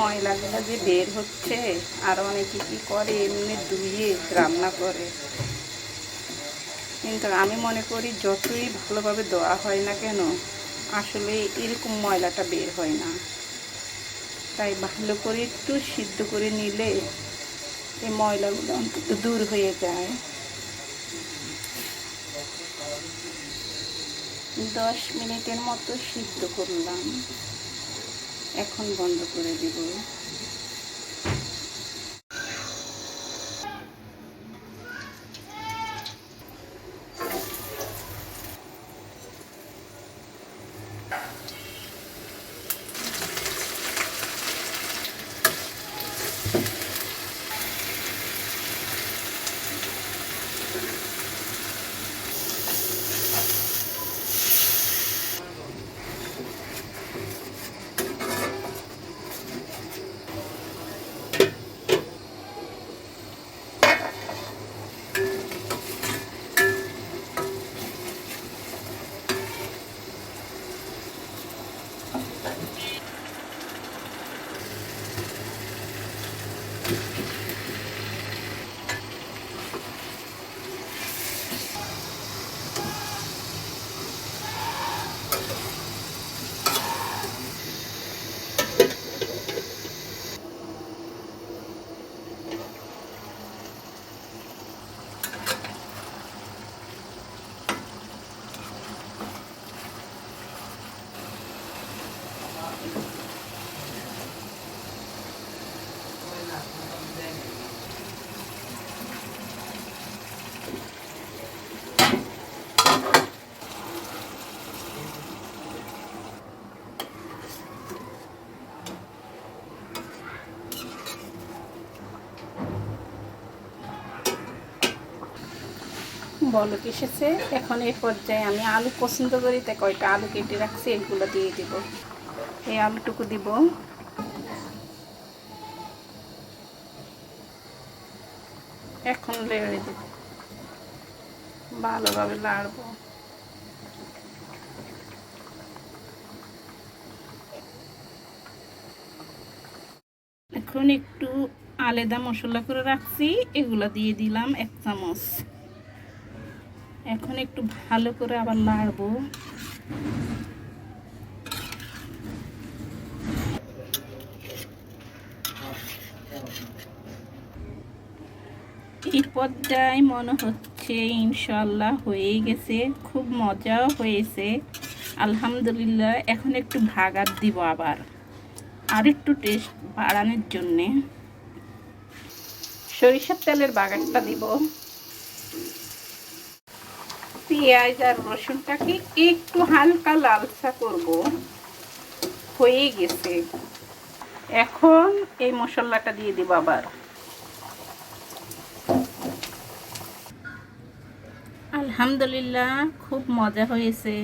ময়লাগুলো যে বের হচ্ছে। আর অনেকে কি করে? এমনি ধুয়ে রান্না করে। কিন্তু আমি মনে করি যতই ভালোভাবে দেওয়া হয় না কেন, আসলে এরকম ময়লাটা বের হয় না। তাই ভালো করে একটু সিদ্ধ করে নিলে এই ময়লাগুলো অন্তত দূর হয়ে যায়। দশ মিনিটের মতো সিদ্ধ করলাম। এখন বন্ধ করে দেব। বলক এসেছে। এখন এই পর্যায়ে আমি আলু পছন্দ করি তাই কয়টা আলু কেটে রাখছি, এগুলো দিয়ে দিব। এই আলুটুকু দিব। এখন লেড়ে দিব। ভালোভাবে লাড়বো। এখন একটু আলাদা মশলা করে রাখছি, এগুলো দিয়ে দিলাম এক চামচ। এখন একটু ভালো করে আবার নাড়বো। এই পর্যায়ে মনে হচ্ছে ইনশাল্লাহ হয়ে গেছে, খুব মজাও হয়েছে। আলহামদুলিল্লাহ, এখন একটু ভাগার দিব আবার। আর একটু টেস্ট বাড়ানোর জন্যে। সরিষার তেলের বাগানটা দিব। পেঁয়াজ আর রসুনটাকে একটু হালকা লালসা করব। হয়ে গেছে। এখন এই মশলাটা দিয়ে দিব আবার। আলহামদুলিল্লাহ, খুব মজা হয়েছে।